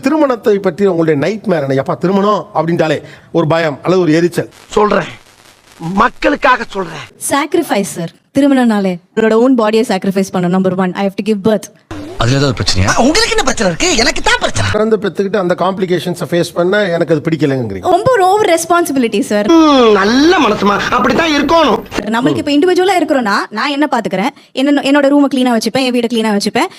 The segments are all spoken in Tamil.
திருமணத்தை பற்றி உங்களுடைய நைட் மேர் என்ன எப்பா திருமணம் அப்படின்ட்டாலே ஒரு பயம் அல்லது ஒரு எரிச்சல். சொல்றேன். மக்களுக்காக சொல்றேன். சாக்ரிஃபைஸ் சார் திருமணம்னாலே என்னோட ஓன் பாடியை சாக்ரிஃபைஸ் பண்ணணும் number one I have to give birth அதுல ஏதாவது பிரச்சனையா? உங்களுக்கு என்ன பிரச்சனை இருக்கு? எனக்கு தான் பிரச்சனை. பிறந்து பெற்றுக்கிட்டு அந்த காம்ப்ளிகேஷன்ஸை ஃபேஸ் பண்ண எனக்கு அது பிடிக்கலைங்கிறீங்க. ரொம்ப ஓவர் ரெஸ்பான்சிபிலிட்டி சார் நல்ல மனசுமா? அப்படித்தான் இருக்கணும். நம்மளுக்கு இப்போ இண்டிவிஜுவலா இருக்கிறோம்னா நான் என்ன பாத்துக்கிறேன்? என்ன என்னோட ரூமை க்ளீனா வச்சுப்பேன் என் வீட க்ளீனா வச்சுப்பேன்.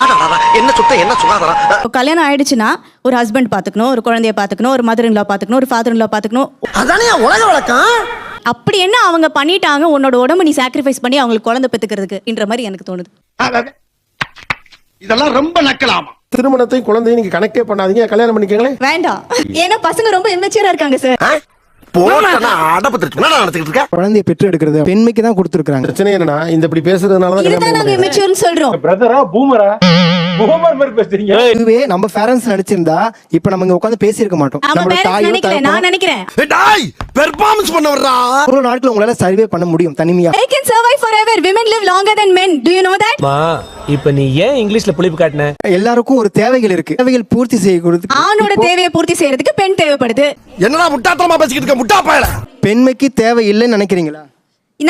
என்ன சுத்தம் என்ன சுகாதாரம்? இப்போ கல்யாணம் ஆயிடுச்சுன்னா ஒரு ஹஸ்பண்ட் பாத்துக்கணும் ஒரு குழந்தைய பாத்துக்கணும் ஒரு மதர் இன்லா பாத்துக்கணும் ஒரு ஃபாதர் இன்லா பாத்துக்கணும். அதானே உலக வழக்கம்? அப்படி என்ன அவங்க பண்ணிட்டாங்க? உன்னோட உடம்பு நீ சாக்ரிஃபைஸ் பண்ணி அவங்களுக்கு குழந்தை பெத்துக்கிறதுக்குன்ற மாதிரி எனக்கு தோணுது. இதெல்லாம் ரொம்ப நக்கலாமா? திருமணத்தையும் குழந்தையும் நீங்க கனெக்டே பண்ணாதீங்க. கல்யாணம் பண்ணிக்கங்களேன் வேண்டாம். ஏன்னா பசங்க ரொம்ப இம்மெச்சூரா இருக்காங்க சார் குழந்தைய பெற்று எடுக்கிறது பெண்மைக்கு தான் கொடுத்துருக்காங்க பிரச்சனை என்னன்னா இந்த இப்படி பேசுறதுனால தான் சொல்றோம். பிரதரா பூமரா பூமர் மாதிரி பேசுறீங்க. இதுவே நம்ம பேரண்ட்ஸ் நடிச்சிருந்தா இப்ப நம்ம இங்க உட்காந்து பேசியிருக்க மாட்டோம். தாயோ நான் நினைக்கிறேன். டாய் பெர்ஃபார்மன்ஸ் பண்ண வர்றா ஒரு நாட்கள் உங்களால சர்வே பண்ண முடியும் தனிமையா. They can survive forever. Women live longer than men. Do you know that? மா இப்ப நீ ஏன் இங்கிலீஷ்ல புளிப்பு காட்டின? எல்லாருக்கும் ஒரு தேவைகள் இருக்கு. தேவைகள் பூர்த்தி செய்ய கொடுத்து ஆணோட தேவையை பூர்த்தி செய்யறதுக்கு பெண் தேவைப்படுது. என்னடா முட்டாத்தனமா பேசிக்கிட்டு இருக்க முட்டா பயல? பெண்மைக்கு தேவை இல்லைன்னு நினைக்கிறீங்களா?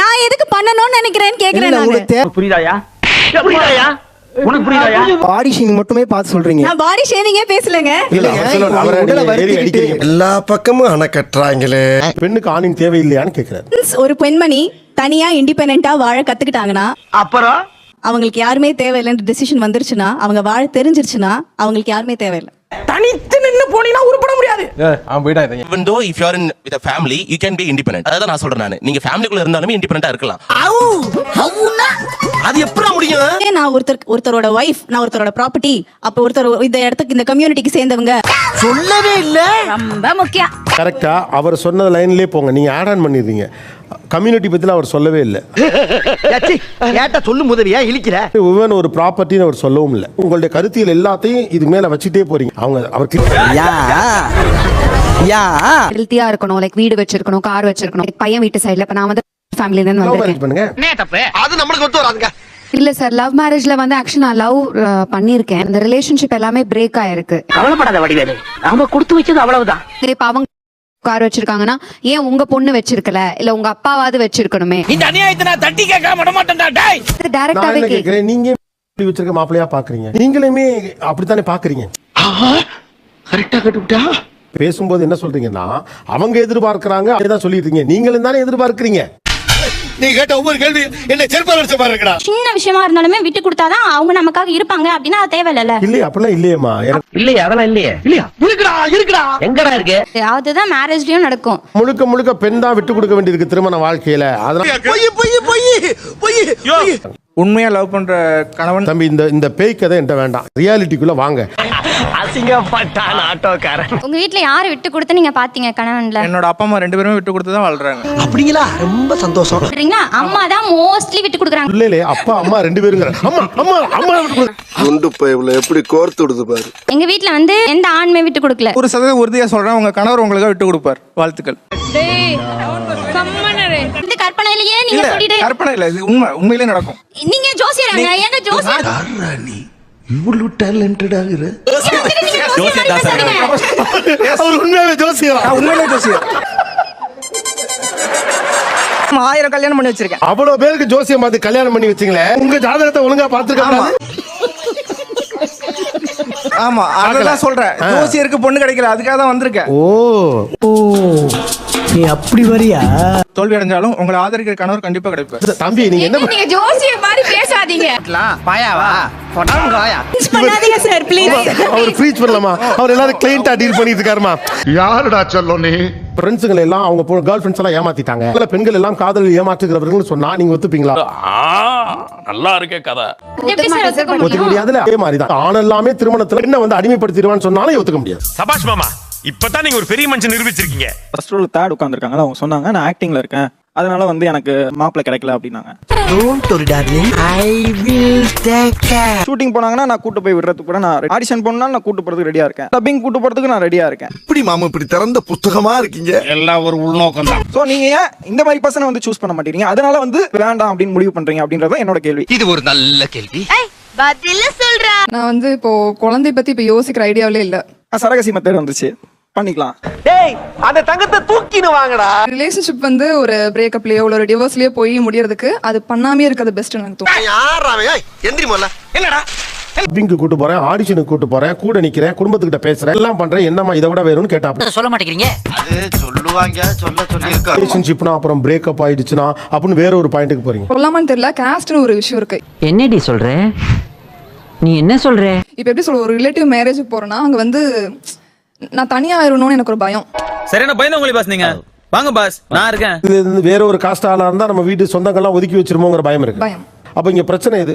நான் எதுக்கு பண்ணணும்னு நினைக்கிறேன்னு கேக்குறேன் புரியுதாயா? புரியுதாயா? உனக்கு பாடி மட்டுமே பார்த்து சொல்றீங்க. நான் பாடி ஷேவிங்கே பேசலங்க. எல்லா பக்கமும் அணை கட்டுறாங்களே. பெண்ணுக்கு ஆணின் தேவை இல்லையான்னு கேட்கிறாரு ஒரு பெண்மணி தனியா இண்டிபெண்டா வாழ கத்துக்கிட்டாங்கன்னா அப்புறம்? அவங்களுக்கு யாருமே தேவையில்லைன்ற டிசிஷன் வந்துருச்சுன்னா அவங்க வாழ தெரிஞ்சிருச்சுன்னா அவங்களுக்கு யாருமே தேவையில்லை. தனித்து நின்னு போனீங்கன்னா உருப்பட முடியாது. அவன் போயிட்டா இதை. Even though if you are in with a family you can be independent. அதான் நான் சொல்றேன் நானு. நீங்க ஃபேமிலிக்குள்ள இருந்தாலுமே இண்டிபெண்டன்ட்டா இருக்கலாம். அது எப்படி முடியும்? நான் ஒருத்தர் ஒருத்தரோட ஒய்ஃப் நான் ஒருத்தரோட ப்ராப்பர்ட்டி அப்ப ஒருத்தர் இந்த இடத்துக்கு இந்த கம்யூனிட்டிக்கு சேர்ந்தவங்க. சொல்லவே இல்ல. ரொம்ப முக்கியம். கரெக்டா அவர் சொன்ன லைன்லயே போங்க. நீங்க ஆட் ஆன் பண்ணிடுறீங்க. கம்யூனிட்டி பத்தில அவர் சொல்லவே இல்லை. கேட்ட சொல்லு முதலியா இழிக்கிற? உமன் ஒரு ப்ராப்பர்ட்டின்னு அவர் சொல்லவும் இல்லை. உங்களுடைய கருத்தியல் எல்லாத்தையும் இது மேல வச்சுட்டே போறீங்க. அவங்க அவர் யா யா. ஹெல்த்தியா இருக்கணும் லைக் வீடு வச்சிருக்கணும் கார் வச்சிருக்கணும். பையன் வீட்டு சைடுல இப்ப நான் வந்து ஃபேமிலில இருந்து வந்திருக்கேன். அது நம்மளுக்கு ஒத்து வராதுங்க. இல்ல சார் லவ் மேரேஜ்ல வந்து ஆக்சுவலி நான் லவ் பண்ணிருக்கேன் அந்த ரிலேஷன்ஷிப் எல்லாமே பிரேக் ஆயிருக்கு. கவலைப்படாத வடிவேலு. அவங்க கொடுத்து வச்சது அவ்வளவுதான். இப்ப அவங்க கார் வச்சிருக்காங்கன்னா ஏன் உங்க பொண்ணு வச்சிருக்கல? இல்ல உங்க அப்பாவாவது வச்சிருக்கணுமே? இந்த அநியாயத்தை நான் தட்டி கேட்காம விட மாட்டேன்டா டேய். நான் டைரக்டாவே என்ன கேக்குறேன் கேட்கிறேன்? நீங்க இப்படி வச்சிருக்க மாப்பிள்ளையா பாக்குறீங்க? நீங்களுமே அப்படித்தானே பாக்குறீங்க? கரெக்டா கட்டுவிட்டா பேசும்போது என்ன சொல்றீங்கன்னா அவங்க எதிர்பார்க்கறாங்க அப்படிதான் சொல்லிடுறீங்க நீங்களும் தானே எதிர்பார்க்கறீங்க. நீ கேட்ட ஒவ்வொரு கேள்வி என்ன செருப்பால் அடிச்ச பாருங்கடா சின்ன விஷயமா இருந்தாலுமே விட்டு கொடுத்தாதான் அவங்க நமக்காக இருப்பாங்க அப்படின்னா அது தேவையில்ல இல்லையே அப்படிலாம் இல்லையேம்மா. இல்லையா அதெல்லாம் இல்லையே. இல்லையா? இருக்குடா இருக்குடா. எங்கடா இருக்கு? அதுதான் மேரேஜ்லயும் நடக்கும். முழுக்க முழுக்க பெண் தான் விட்டு கொடுக்க வேண்டியிருக்கு திருமண வாழ்க்கையில. அதனால பொய் பொய் பொய் பொய் பொய். உண்மையா லவ் பண்ற கணவன் தம்பி இந்த இந்த பேய் கதை என்கிட்ட வேண்டாம். ரியாலிட்டிக்குள்ள வாங்க. அசிங்கப்பட்டான் ஆட்டோக்காரன். உங்க வீட்ல யாரு விட்டு கொடுத்து நீங்க பாத்தீங்க கணவன்ல? என்னோட அப்பா அம்மா ரெண்டு பேருமே விட்டு கொடுத்து தான் வாழ்றாங்க. அப்படிங்களா? ரொம்ப சந்தோஷம். சொல்றீங்களா அம்மா தான் மோஸ்ட்லி விட்டு கொடுக்குறாங்க. பிள்ளையிலே அப்பா அம்மா ரெண்டு பேருங்கிற அம்மா அம்மா அம்மா. குண்டு பைப்ல எப்படி கோர்த்து விடுது பாரு. எங்க வீட்ல வந்து எந்த ஆண்மை விட்டு கொடுக்கல. ஒரு சதவீதம் உறுதியா சொல்றேன் உங்க கணவர் உங்களுக்காக விட்டு கொடுப்பார். வாழ்த்துக்கள். இந்த கற்பனையிலேயே நீங்க சொல்லிட்டு கற்பனை இல்ல இது உண்மை உண்மையிலே நடக்கும். நீங்க ஜோசியராங்க. எங்க ஜோசியர் நீ? இவ்வளவு டேலண்டட் ஆகுற. அவர் உண்மையாவே ஜோசியரா? உண்மையிலே ஜோசியர். ஆயிரம் கல்யாணம் பண்ணி வச்சிருக்கேன். அவ்வளவு பேருக்கு ஜோசியம் பார்த்து கல்யாணம் பண்ணி வச்சீங்களே? உங்க ஜாதகத்தை ஒழுங்கா பாத்துருக்காங்க ஆமா. அதான் சொல்றேன். ஜோசியருக்கு பொண்ணு கிடைக்கல அதுக்காக தான் வந்திருக்கேன் ஓ. நீ அப்படி வரியா? தோல்வி அடைஞ்சாலும் உங்களை ஆதரிக்கிற கணவர் கண்டிப்பா கிடைப்பார். தம்பி நீங்க என்ன நீங்க ஜோசியர் மாதிரி பேசாதீங்க. பாயாவா கொடாங்கோயா பண்ணாதீங்க சார் ப்ளீஸ் அவர் ப்ரீச் பண்ணலாமா? அவர் எல்லாரும் கிளைண்டா டீல் பண்ணிட்டு இருக்காருமா? யாருடா சொல்லும் நீ? ஃப்ரெண்ட்ஸுங்களை எல்லாம் அவங்க கேர்ள் ஃப்ரெண்ட்ஸ் எல்லாம் ஏமாத்திட்டாங்க. சில பெண்கள் எல்லாம் காதல் ஏமாற்றுகிறவர்கள் சொன்னா நீங்க ஒத்துப்பீங்களா? நல்லா இருக்கே கதை. ஒத்துக்க முடியாதுல அதே மாதிரி தான் ஆண் எல்லாமே திருமணத்துல என்ன வந்து அடிமைப்படுத்திடுவான்னு சொன்னாலும் ஒத்துக்க முடியாது. சபாஷ் மாமா இப்பதான் நீங்க ஒரு பெரிய மனுஷன் நிரூபிச்சிருக்கீங்க. ஃபர்ஸ்ட் ரோல் தேர்ட் உட்காந்துருக்காங்க அவங்க சொன்னாங்க நான் ஆக்டிங்ல இருக்கேன். அதனால வந்து எனக்கு மாப்பிள்ளை கிடைக்கல அப்படின்னாங்க. Don't worry darling I will take care shooting போனாங்கன்னா நான் கூட்டு போய் விடுறதுக்கு கூட நான் ஆடிஷன் போனாலும் நான் கூட்டு போறதுக்கு ரெடியா இருக்கேன். டப்பிங் கூட்டு போறதுக்கு நான் ரெடியா இருக்கேன். இப்படி மாமா இப்படி திறந்த புஸ்தகமா இருக்கீங்க? எல்லாம் ஒரு உள்நோக்கம் தான். சோ நீங்க ஏன் இந்த மாதிரி பர்சனை வந்து சூஸ் பண்ண மாட்டீங்க? அதனால வந்து வேண்டாம் அப்படின்னு முடிவு பண்றீங்க அப்படின்றது என்னோட கேள்வி. இது ஒரு நல்ல கேள்வி. பதில சொல்றா. நான் வந்து இப்போ குழந்தை பத்தி இப்ப யோசிக்கிற ஐடியாவிலே இல்ல. சரகசி மெத்தட் வந்துச்சு பண்ணிக்கலாம். டேய் அந்த தங்கத்தை தூக்கின்னு வாங்கடா. ரிலேஷன்ஷிப் வந்து ஒரு பிரேக்கப்லயோ இல்ல ஒரு டிவோர்ஸ்லயோ போய் முடியறதுக்கு அது பண்ணாமே இருக்கிறது பெஸ்ட் எனக்கு தோணும் யார் அவன்? எந்திரி முதல்ல. என்னடா? டப்பிங்க்கு கூட்டு போறேன் ஆடிஷனுக்கு கூட்டு போறேன் கூட நிக்கிறேன் குடும்பத்துக்கிட்ட பேசுறேன் எல்லாம் பண்றேன். என்னம்மா இதை விட வேணும்னு கேட்டா சொல்ல மாட்டேங்கிறீங்க? சொல்லுவாங்க சொல்ல சொல்லி ரிலேஷன்ஷிப்னா அப்புறம் பிரேக்கப் ஆயிடுச்சுன்னா அப்படின்னு வேற ஒரு பாயிண்ட்டுக்கு போறீங்க. சொல்லாமான்னு தெரியல காஸ்ட்னு ஒரு விஷயம் இருக்கு. என்னடி சொல்ற? நீ என்ன சொல்ற? இப்ப எப்படி சொல்ற ஒரு ரிலேட்டிவ் மேரேஜுக்கு போறேன்னா அங்க வந்து நான் தனியா ஆயிரணும்னு எனக்கு ஒரு பயம். சரியான பயந்து உங்களை பாஸ் நீங்க. வாங்க பாஸ் நான் இருக்கேன். இது வந்து வேற ஒரு காஸ்ட் ஆளா இருந்தா நம்ம வீட்டு சொந்தங்கள்லாம் ஒதுக்கி வச்சிருமோங்கிற பயம் இருக்கு. பயம். அப்ப இங்க பிரச்சனை இது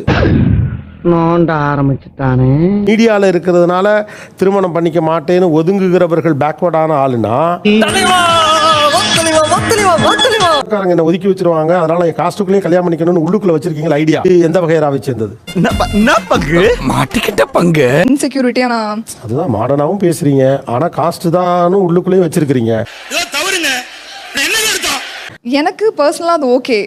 நோண்ட ஆரம்பிச்சுட்டானே. மீடியால இருக்கிறதுனால திருமணம் பண்ணிக்க மாட்டேன்னு ஒதுங்குகிறவர்கள் பேக்வர்டான ஆளுனா சொந்தக்காரங்க என்ன ஒதுக்கி வச்சிருவாங்க அதனால என் காஸ்டுக்குள்ளேயும் கல்யாணம் பண்ணிக்கணும்னு உள்ளுக்குள்ள வச்சிருக்கீங்களா ஐடியா எந்த வகையராவை சேர்ந்தது? பங்கு? மாட்டிக்கிட்ட பங்கு. இன்செக்யூரிட்டியா நான் அதுதான் மாடர்னாவும் பேசுறீங்க. ஆனா காஸ்ட் தான் உள்ளுக்குள்ளேயும் வச்சிருக்கீங்க தவறுங்க. என்ன எடுத்தோம்? எனக்கு பர்சனலா அது ஓகே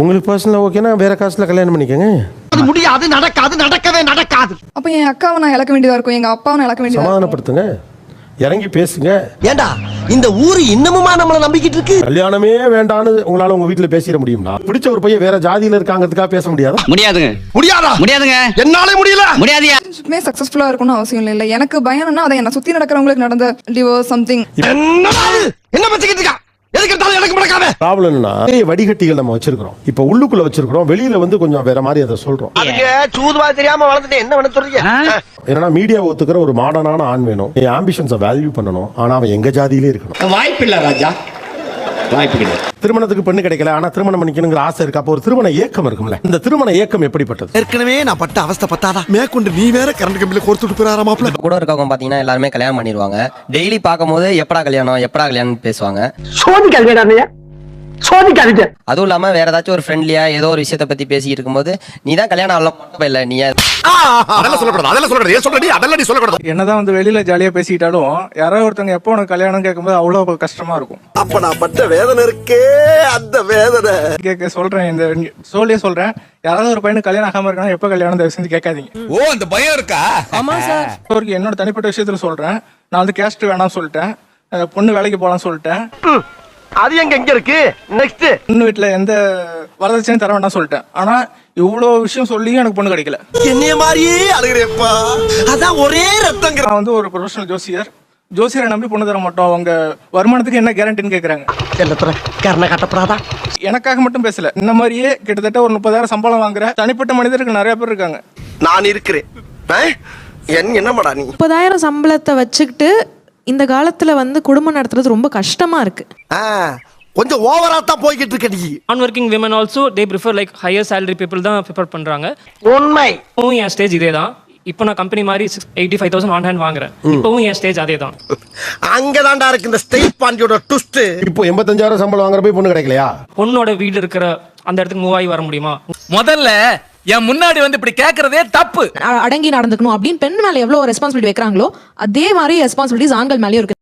உங்களுக்கு பர்சனலா ஓகேனா வேற காஸ்ட்ல கல்யாணம் பண்ணிக்கங்க. அது முடியாது நடக்காது நடக்கவே நடக்காது. அப்ப என் அக்காவை நான் இழக்க வேண்டியதா இருக்கும்? எங்க அப்பாவை நான் இழக்க வேண்டியதா இருக்கும்? சமாதானப்படுத்துங்க இறங்கி பேசுங்க. ஏண்டா இந்த ஊரு இன்னமுமா நம்மள நம்பிக்கிட்டு இருக்கு? கல்யாணமே வேண்டான்னு உங்களால உங்க வீட்டுல பேசிட முடியும்னா பிடிச்ச ஒரு பையன் வேற ஜாதியில இருக்காங்கிறதுக்காக பேச முடியாதா? முடியாதுங்க. முடியாதா? முடியாதுங்க. என்னாலே முடியல. முடியாதியா ரிலேஷன்ஷிப்புமே சக்சஸ்ஃபுல்லா இருக்கணும்னு அவசியம் இல்லை எனக்கு பயம்னா அதை என்ன சுத்தி நடக்கிறவங்களுக்கு நடந்த டிவோர்ஸ் சம்திங் என்னடா இது? என்ன பச்சிக்கிட்டு இருக்கா? எதுக்கு எடுத்தாலும் எனக்கு முடக்காம ப்ராப்ளம் என்னன்னா நிறைய வடிகட்டிகள் நம்ம வச்சிருக்கிறோம். இப்ப உள்ளுக்குள்ள வச்சிருக்கிறோம். வெளியில வந்து கொஞ்சம் வேற மாதிரி அதை சொல்றோம். சூதுவா தெரியாம வளர்ந்துட்டு என்ன பண்ண சொல்றீங்க? ஏன்னா மீடியா ஒத்துக்கிற ஒரு மாடர்னான ஆண் வேணும். என் ஆம்பிஷன்ஸை வேல்யூ பண்ணணும். ஆனா அவன் எங்க ஜாதியிலே இருக்கணும். வாய்ப்பில்லை ராஜா. வாய்ப்பு கிடையாது திருமணத்துக்கு பெண்ணு கிடைக்கல ஆனா திருமணம் பண்ணிக்கணுங்கிற ஆசை இருக்கு. அப்போ ஒரு திருமண ஏக்கம் இருக்கும்ல. இந்த திருமண ஏக்கம் எப்படிப்பட்டது? ஏற்கனவே நான் பட்ட அவஸ்தை பத்தாதா? மேற்கொண்டு நீ வேற கரண்ட் கம்பியில கொடுத்துட்டு போறாரா மாப்பிள்ள? கூட இருக்கவங்க பாத்தீங்கன்னா எல்லாருமே கல்யாணம் பண்ணிடுவாங்க டெய்லி பார்க்கும்போது எப்படா கல்யாணம் எப்படா கல்யாணம் பேசுவாங்க. சோதிக்காதீங்க சோதிக்காதீங்க அதுவும் இல்லாம வேற ஏதாச்சும் ஒரு ஃப்ரெண்ட்லியா ஏதோ ஒரு விஷயத்த பத்தி பேசிட்டு இருக்கும்போது நீ தான் கல்யாணம் ஆகலாம் மட்டும் இல்ல நீ அதெல்லாம் சொல்லக்கூடாது அதெல்லாம் சொல்லக்கூடாது. ஏன் சொல்றடி? அதெல்லாம் நீ சொல்லக்கூடாது. என்னதான் வந்து வெளியில ஜாலியா பேசிக்கிட்டாலும் யாராவது ஒருத்தவங்க எப்போ உனக்கு கல்யாணம் கேட்கும்போது அவ்வளவு கஷ்டமா இருக்கும். அப்ப நான் பட்ட வேதனை இருக்கே அந்த வேதனை. கேட்க சொல்றேன் இந்த சோழியே சொல்றேன். யாராவது ஒரு பையனுக்கு கல்யாணம் ஆகாம இருக்கானா எப்ப கல்யாணம் தயவு செஞ்சு கேட்காதீங்க. ஓ அந்த பயம் இருக்கா? ஆமா சார். என்னோட தனிப்பட்ட விஷயத்துல சொல்றேன். நான் வந்து கேஸ்ட் வேணாம்னு சொல்லிட்டேன். பொண்ணு வேலைக்கு போலாம்னு சொல்லிட்டேன். அது எங்க எங்க இருக்கு? நெக்ஸ்ட் பொண்ணு வீட்டுல எந்த வரதட்சணையும் தர வேண்டாம் சொல்லிட்டேன். ஆனா இவ்வளோ விஷயம் சொல்லியும் எனக்கு பொண்ணு கிடைக்கல. என்னைய மாதிரியே அழுகிறேப்பா. அதான் ஒரே ரத்தங்கிற நான் வந்து ஒரு ப்ரொஃபஷனல் ஜோசியர். ஜோசியரை நம்பி பொண்ணு தர மாட்டோம். அவங்க வருமானத்துக்கு என்ன கேரண்டின்னு கேக்குறாங்க. செல்லத்துல கர்ண கட்டப்படாதா? எனக்காக மட்டும் பேசல. இந்த மாதிரியே கிட்டத்தட்ட ஒரு முப்பதாயிரம் சம்பளம் வாங்குற தனிப்பட்ட மனிதர்கள் நிறைய பேர் இருக்காங்க. நான் இருக்கிறேன். ஆ? என் என்னமாடா நீ? முப்பதாயிரம் சம்பளத்தை வச்சுக்கிட்டு இந்த காலத்துல வந்து குடும்பம் நடத்துறது ரொம்ப கஷ்டமா இருக்கு. ஆ, கொஞ்சம் ஓவரா தான் போய்கிட்டு இருக்க நீ. நான் working women also they prefer like higher salary people தான் ப்ரிஃபர் பண்றாங்க. உண்மை. இப்போவும் என் ஸ்டேஜ் இதே தான் இப்போ நான் கம்பெனி மாதிரி eighty five thousand on hand வாங்குறேன். இப்போவும் என் ஸ்டேஜ் அதே தான் அங்கதான்டா இருக்கு இந்த ஸ்டேட் பாண்டியோட ட்விஸ்ட் இப்போ எண்பத்தஞ்சாயிரம் சம்பளம் வாங்குற போய் பொண்ணு கிடைக்கலையா? பொண்ணோட வீடு இருக்கிற அந்த இடத்துக்கு மூவ் ஆகி வர முடியுமா? முதல்ல என் முன்னாடி வந்து இப்படி கேட்கறதே தப்பு. அடங்கி நடந்துக்கணும் அப்படின்னு பெண் மேல எவ்வளவு ரெஸ்பான்சிபிலிட்டி வைக்கிறாங்களோ அதே மாதிரி ரெஸ்பான்சிபிலிட்டிஸ் ஆண்கள் மேலேயும் இருக்கு.